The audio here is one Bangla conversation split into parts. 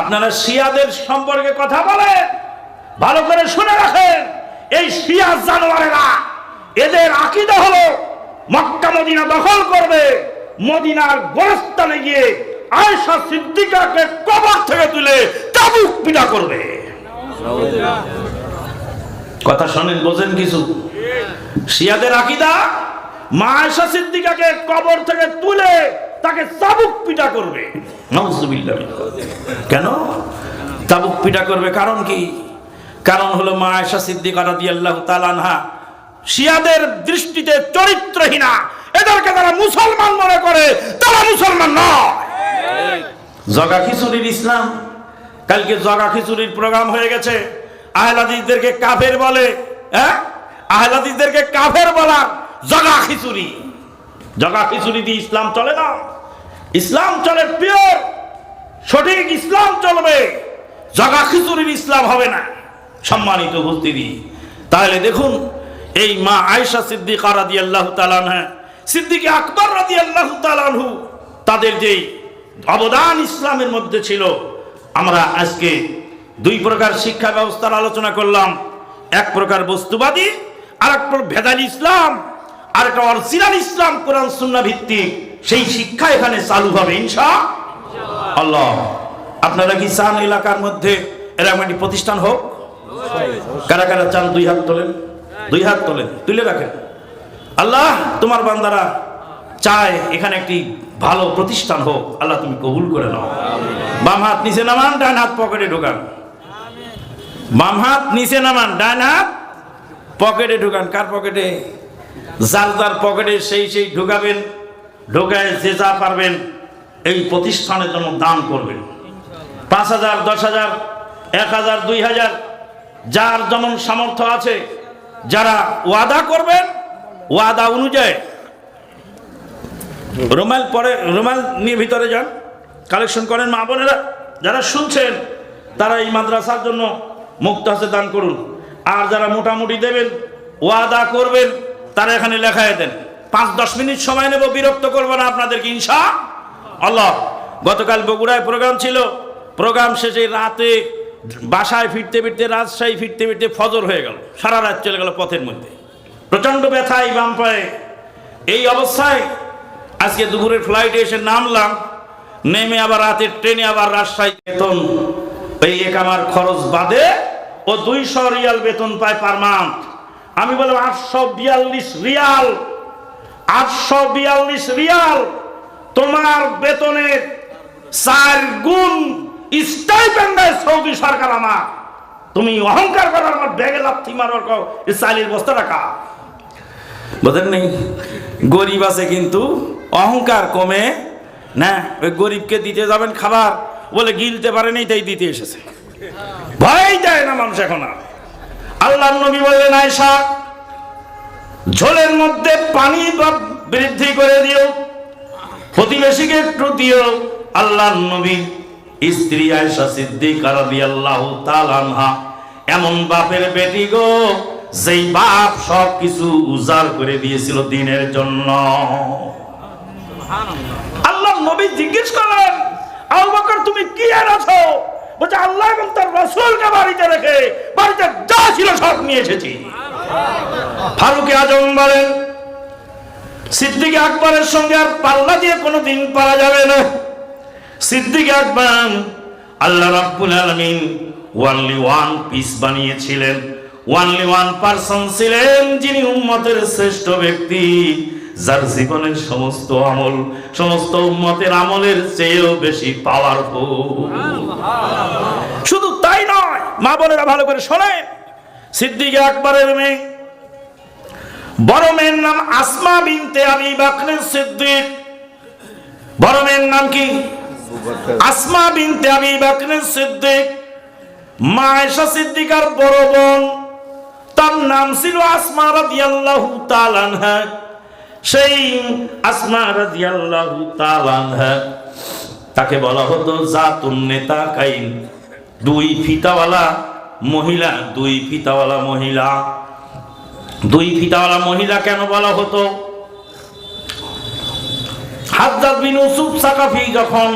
আপনারা শিয়াদের সম্পর্কে কথা বলেন, ভালো করে শুনে রাখেন, এই শিয়া জানোয়ারেরা, এদের আকিদা হলো মক্কা মদিনা দখল করবে, মদিনার গোরস্থানে গিয়ে আয়সা সিদ্দিকাকে কবর থেকে তুলে তাবুক পিটা করবে। কথা শোনেন, বোঝেন কিছু? শিয়াদের আকিদা, মা আয়সা সিদ্দিকাকে কবর থেকে তুলে তাকে চাবুক পিটা করবে। কেন? চাবুক পিটা করবে কারণ কি? কারণ হলো মা আয়সা সিদ্দিকা রাদিয়াল্লাহু তাআলা আনহা শিয়াদের দৃষ্টিতে চরিত্রহীনা। এদেরকে তারা মুসলমান মনে করে, তারা মুসলমান নয়। জগা খিচুড়ির ইসলাম। কালকে জগা খিচুড়ির প্রোগ্রাম হয়ে গেছে। আহলাদিসদেরকে কাফের বলে হ্যাঁ? আহলাদিসদেরকে কাফের বলা জগা খিচুড়ি। জগা খিচুড়ি দিয়ে ইসলাম চলে না। ইসলাম চলে পিওর সঠিক ইসলাম চলবে। জগা খিচুড়ির ইসলাম হবে না। সম্মানিত উপস্থিতি, তাহলে দেখুন, এই মা আয়েশা সিদ্দিকা রাদিয়াল্লাহু তাআলা আনহা, সিদ্দিকে আকবর রাদিয়াল্লাহু তাআলা আনহু, তাদের যেই অবদান ইসলামের মধ্যে ছিল, আমরা আজকে দুই প্রকার শিক্ষা ব্যবস্থার আলোচনা করলাম। এক প্রকার বস্তুবাদী আর এক প্রকার ভেদাল ইসলাম। আর একটা অরিজিনাল ইসলাম, কোরআন, সুন্নাহ ভিত্তিক। সেই শিক্ষা এখানে চালু হবে, ইনশা আল্লাহ। আপনারা কি চান এলাকার মধ্যে এরকম একটি প্রতিষ্ঠান হোক? কারা কারা চান, দুই হাত তোলেন? দুই হাত তোলেন, তুলে রাখেন। আল্লাহ, তোমার বান্দারা চায় এখানে একটি ভালো প্রতিষ্ঠান হোক। আল্লাহ, তুমি কবুল করে নাও। বাম হাত নিচে নামান, ডান হাত পকেটে ঢোকান। বাম হাত নিচে নামান, ডান হাত পকেটে ঢোকান। কার পকেটে? যার যার পকেটে সেই সেই ঢোকাবেন, ঢোকায় যে যা পারবেন এই প্রতিষ্ঠানের জন্য দান করবেন। পাঁচ হাজার, দশ হাজার, এক হাজার, দুই হাজার, যার যেমন সামর্থ্য আছে, যারা ওয়াদা করবেন, ওয়াদা অনুযায়ী। রুমাল পরে, রুমাল নিয়ে ভিতরে যান, কালেকশন করেন মা বোনেরা, যারা শুনছেন, তারা এই মাদ্রাসার জন্য মুক্ত হাতে দান করুন। আর যারা মোটামুটি দেবেন, ওয়াদা করবেন তারা এখানে লেখায় দেন, পাঁচ দশ মিনিট সময় নেব, বিরক্ত করব না আপনাদেরকে, ইনশা আল্লাহ। গতকাল বগুড়ায় প্রোগ্রাম ছিল, প্রোগ্রাম শেষে রাতে বাসায় ফিরতে ফিরতে, রাজশাহী ফিরতে ফিরতে ফজর হয়ে গেল, সারা রাত চলে গেল পথের মধ্যে। প্রচণ্ড ব্যথা এই বাম পায়ে। এই অবস্থায় আজকে দুপুরের ফ্লাইটে এসে নামলাম, নেমে আবার রাতের ট্রেনে আবার রাজশাহী বেতন, এই এক আমার খরচ বাদে ও দুইশো রিয়াল বেতন পায় পার মান্থ আমি বললাম, আটশো বিয়াল্লিশ রিয়াল, আটশো বিয়াল্লিশ রিয়াল, তোমার বেতনের চার গুণ স্টাইপেন্ড দেয় সৌদি সরকার আমার। তুমি অহংকার করার আমার ব্যাগে লাথি মারার চালির বস্তা রাখা বোঝেন নেই? গরিব আছে কিন্তু অহংকার কমে। না, ওই গরিবকে দিতে যাবেন খাবার, বলে গিলতে পারেনি তাই দিতে এসেছে। ভয় দেয় না মানুষ এখন আর। আল্লাহ নবী বললেন আয়সা ঝোলের মধ্যে পানি বৃদ্ধি করে দিও, প্রতিবেশীকে একটু দিও। আল্লাহ নবী, স্ত্রী আয়সা সিদ্দিকা এমন বাপের বেটি গো, যেই বাপ সব কিছু উজাড় করে দিয়েছিল দিনের জন্য। আল্লাহ নবী জিজ্ঞেস করেন আবু তুমি কি আর আছো? বলছে আল্লাহ এবং তার রাসূলকে বাড়িতে রেখে বাড়িতে যা ছিল সব নিয়ে এসেছি। ফারুক আজম বলেন সিদ্দিক আকবরের সঙ্গে আর পাল্লা দিয়ে কোনো দিন পারা যাবে না। সিদ্দিক আকবর আল্লাহ রাব্বুল আলামিন ওয়ানলি ওয়ান পিস বানিয়েছিলেন। ওয়ানলি ওয়ান পারসন ছিলেন যিনি উম্মতের শ্রেষ্ঠ ব্যক্তি। যার জীবনের সমস্ত আমল, সমস্ত উম্মতের আমলের চেয়েও বেশি পাওয়ারফুল শুধু তাই নয়, মা বোনেরা ভালো করে শোনেন। সিদ্দিক আকবরের মেয়ে, বড় মেয়ের নাম আসমা বিনতে আমি বাকরের সিদ্দিক। বড় মেয়ের নাম কি? আসমা বিনতে আমি বাকরের সিদ্দিক। মা আয়েশা সিদ্দিকার বড় বোন, তার নাম ছিল আসমা রাদিয়াল্লাহু তাআলা আনহা। সেই আসমা রাদিয়াল্লাহু তাআলা তাকে বলা হতো জাতুন নেতা কাইন। দুই ফিতাওয়ালা মহিলা, দুই ফিতাওয়ালা মহিলা। দুই ফিতাওয়ালা মহিলা কেন বলা হতো? হাজ্জাজ বিন ইউসুফ সাকাফি যখন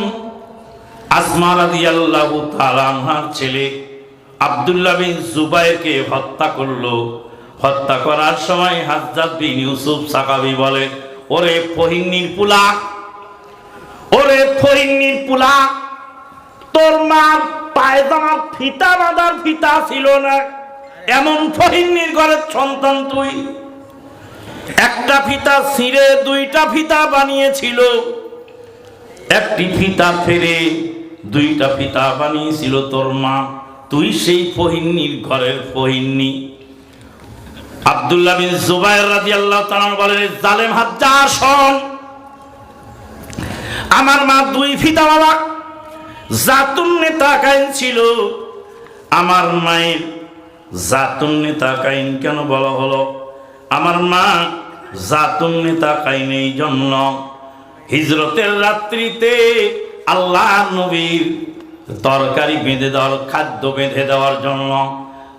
আসমা রাদিয়াল্লাহু তাআলা ছেলে আব্দুল্লাহ বিন জুবাইরকে হত্যা করল হত্যা করার সময় হাজ্জাত বিন ইউসুফ সাকাবি বলে, ওরে ফহিন্নির পুলা, ওরে ফহিন্নির পুলা, তোর মা পায়জামা ফিতা বাঁধার ফিতা ছিল না। এমন ফহিন্নির ঘরের সন্তান তুই। একটা ফিতা ছিঁড়ে দুইটা ফিতা বানিয়েছিল। একটি ফিতা ফেরে দুইটা ফিতা বানিয়েছিল তোর মা। তুই সেই ফহিন্নির ঘরের ফহিন্নি। আব্দুল্লাহ বিন জুবাইর রাদিয়াল্লাহু তাআলা বলেন জালেম হাজ্জার শোন। আমার মা দুই ফিতাওয়ালা, জাতুন নেতা কাইন ছিল। আমার মায়ের জাতুন নেতা কাইন কেন বলা হলো? আমার মা জাতুন নেতা কাইন এই জন্য হিজরতের রাত্রিতে আল্লাহ নবীর তরকারি বেঁধে দেওয়ার, খাদ্য বেঁধে দেওয়ার জন্য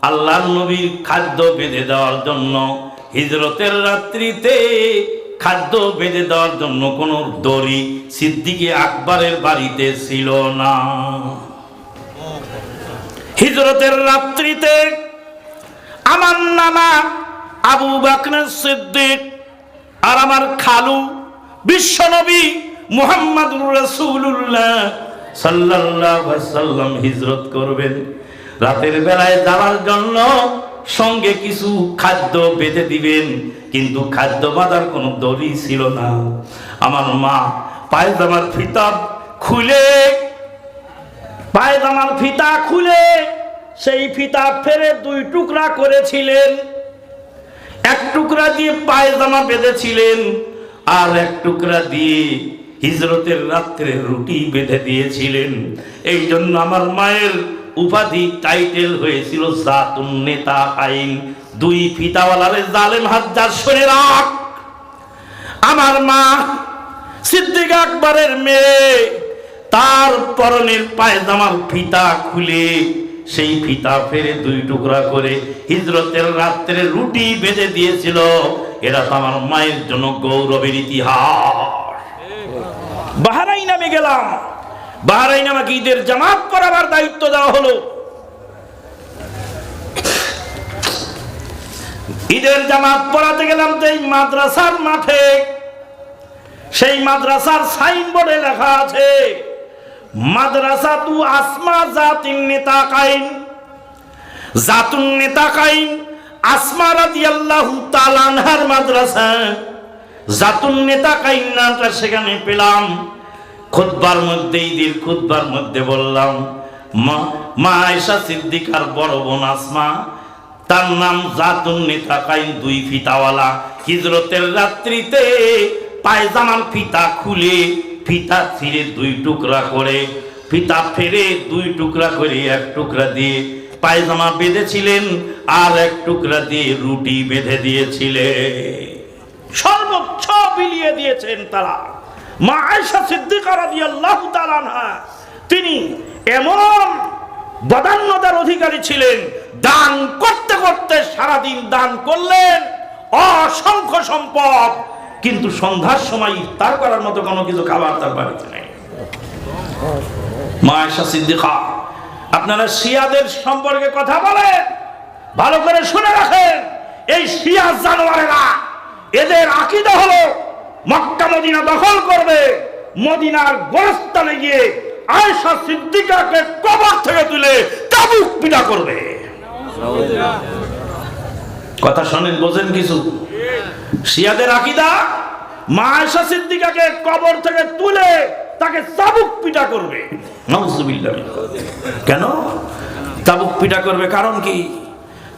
আল্লাহ নবীর খাদ্য বেঁধে দেওয়ার জন্য, হিজরতের রাত্রিতে খাদ্য বেঁধে দেওয়ার জন্য কোনো দড়ি সিদ্দিকে আকবরের বাড়িতে ছিল না। হিজরতের রাত্রিতে আমার নানা আবু বাকরের সিদ্দিক আর আমার খালু বিশ্বনবী মুহাম্মদুর রাসূলুল্লাহ সাল্লাল্লাহু আলাইহি সাল্লাম হিজরত করবেন। রাতের বেলায় যাওয়ার জন্য সঙ্গে কিছু খাদ্য বেঁধে দিবেন, কিন্তু খাদ্য বাঁধার কোনো দড়ি ছিল না। আমার মা পায়জামার ফিতা খুলে, পায়জামার ফিতা খুলে, সেই ফিতা ফেরে দুই টুকরা করেছিলেন। এক টুকরা দিয়ে পায়জামা বেঁধেছিলেন আর এক টুকরা দিয়ে হিজরতের রাত্রে রুটি বেঁধে দিয়েছিলেন। এই জন্য আমার মায়ের উপাধি টাইটেল হয়েছিল জাতুন নেতা আইন। দুই ফিতাওয়ালারে জালেম হাজ্জার সরে রাখ আমার মা সিদ্দিক আকবরের মেয়ে, তার পরনের পায়জামার ফিতা খুলে সেই ফিতা ফেরে দুই টুকরা করে হিজরতের রাত্রে রুটি বেঁধে দিয়েছিল। এরা তো আমার মায়ের জন্য গৌরবের ইতিহাস। বাহারাই নামে গেলাম। বাহারাইন আমাকে ঈদের জামাত করাবার দায়িত্ব দেওয়া হলো। ঈদের জামাত পড়াতে গেলাম তো এই মাদ্রাসার মাঠে। সেই মাদ্রাসার সাইনবোর্ডে লেখা আছে মাদ্রাসা তু আসমা জাতিন নেতা কাইন। জাতুন নেতা কাইন, আসমা রাদিয়াল্লাহু তাআলা আনহার মাদ্রাসা। জাতুন নেতা কাইন নামটা সেখানে পেলাম। খুতবার মধ্যে, ঈদের খুতবার মধ্যে বললাম, মা মা আয়েশা সিদ্দিকার বড় বোন আসমা, তার নাম জাতুন নেতা কাইন দুই ফিতাওয়ালা। হিজরতের রাত্রিতে পায়জামার ফিতা খুলে, ফিতা ছিঁড়ে দুই টুকরা করে, ফিতা ফেরে দুই টুকরা করে এক টুকরা দিয়ে পায়জামা বেঁধেছিলেন আর এক টুকরা দিয়ে রুটি বেঁধে দিয়েছিলেন। সর্বোচ্চ বিলিয়ে দিয়েছেন তারা। মা আয়েশা সিদ্দিকা আনহা, তিনি এমন বদান্যতার অধিকারী ছিলেন, দান করতে করতে সারাদিন দান করলেন, অসংখ্য সম্পদ, কিন্তু সন্ধ্যার সময় ইফতার করার মতো কোনো কিছু খাবার তার বাড়িতে নেই। মা সিদ্দিকা, আপনারা শিয়াদের সম্পর্কে কথা বলেন, ভালো করে শুনে রাখেন, এই শিয়া জানোয়ারেরা, এদের আকিদা হলো মক্কা মদিনা দখল করবে। মদিনার গোরস্থানে গিয়ে আয়েশা সিদ্দিকাকে কবর থেকে তুলে তাবুক পিটা করবে। কথা শোনেন, বোঝেন কিছু? শিয়াদের আকিদা? মা আয়েশা সিদ্দিকাকে কবর থেকে তুলে তাকে চাবুক পিটা করবে। কেন? চাবুক পিটা করবে কারণ কি?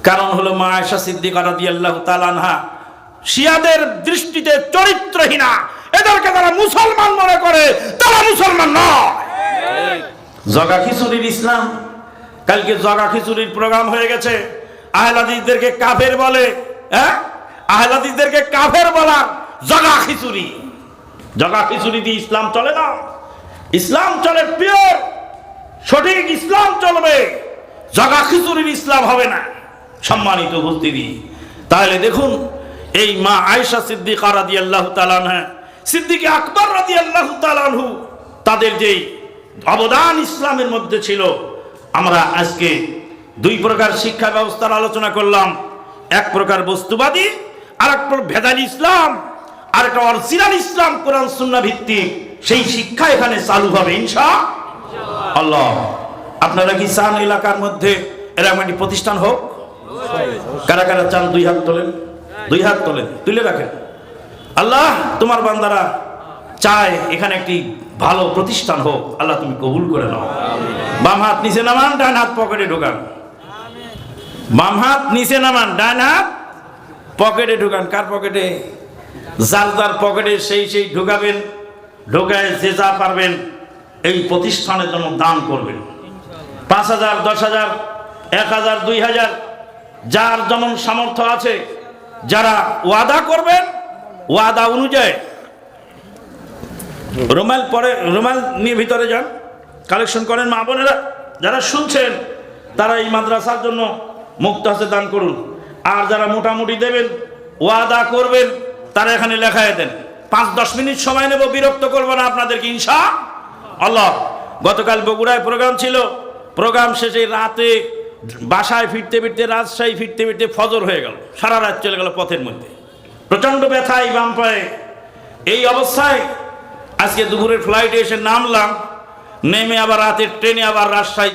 কারণ হলো মা আয়েশা সিদ্দিকা রাদিয়াল্লাহু তাআলা আনহা শিয়াদের দৃষ্টিতে চরিত্রহীনা। এদেরকে তারা মুসলমান মনে করে, তারা মুসলমান নয়। জগা খিচুড়ির ইসলাম, কালকে জগা খিচুড়ির প্রোগ্রাম হয়ে গেছে। আহলাদিসদেরকে কাফের বলে হ্যাঁ? আহলাদিসদেরকে কাফের বলা জগা খিচুড়ি। জগা খিচুড়ি দিয়ে ইসলাম চলে না। ইসলাম চলে পিওর সঠিক ইসলাম চলবে। জগা খিচুড়ির ইসলাম হবে না। সম্মানিত উপস্থিতি, তাহলে দেখুন এই মা আয়েশা সিদ্দিকা রাদিয়াল্লাহু তাআলা আনহা, সিদ্দিকে আকবর রাদিয়াল্লাহু তাআলা আনহু, তাদের যেই অবদান ইসলামের মধ্যে ছিল, আমরা আজকে দুই প্রকার শিক্ষা ব্যবস্থার আলোচনা করলাম। এক প্রকার বস্তুবাদী আর এক ভেদাল ইসলাম আর একটা অরিজিনাল ইসলাম, কোরআন সুন্না ভিত্তিক। সেই শিক্ষা এখানে চালু হবে ইনশা আল্লাহ, আপনারা কি চান এলাকার মধ্যে এরকম একটি প্রতিষ্ঠান হোক? কারা কারা চান দুই হাত তোলেন? দুই হাত তোলেন তুলে রাখেন। আল্লাহ তোমার বান্দারা চায় এখানে একটি ভালো প্রতিষ্ঠান হোক আল্লাহ তুমি কবুল করে নাও। বাম হাত নিচে নামান ডান হাত পকেটে ঢোকান। বাম হাত নিচে নামান ডান হাত পকেটে ঢোকান। কার পকেটে? যার যার পকেটে সেই সেই ঢোকাবেন ঢোকায় যে যা পারবেন এই প্রতিষ্ঠানের জন্য দান করবেন। পাঁচ হাজার দশ হাজার এক হাজার দুই হাজার যার যেমন সামর্থ্য আছে যারা ওয়াদা করবেন, ওয়াদা অনুযায়ী। রুমাল পরে, রুমাল নিয়ে ভিতরে যান কালেকশন করেন, মা বোনেরা, যারা শুনছেন, তারা এই মাদ্রাসার জন্য মুক্ত হাতে দান করুন। আর যারা মোটামুটি দেবেন, ওয়াদা করবেন, তারা এখানে লেখায় দেন। পাঁচ, দশ মিনিট সময় নেব, বিরক্ত করব না আপনাদেরকে, ইনশা আল্লাহ। গতকাল বগুড়ায় প্রোগ্রাম ছিল। প্রোগ্রাম শেষে রাতে বাসায় ফিরতে ফিরতে, রাজশাহী ফিরতে ফিরতে ফজর হয়ে গেল। সারা রাত চলে গেল পথের মধ্যে। প্রচণ্ড ব্যথায় বাম পায়ে। এই অবস্থায় আজকে দুপুরের ফ্লাইটে এসে নামলাম। নেমে আবার রাতের ট্রেনে আবার রাজশাহী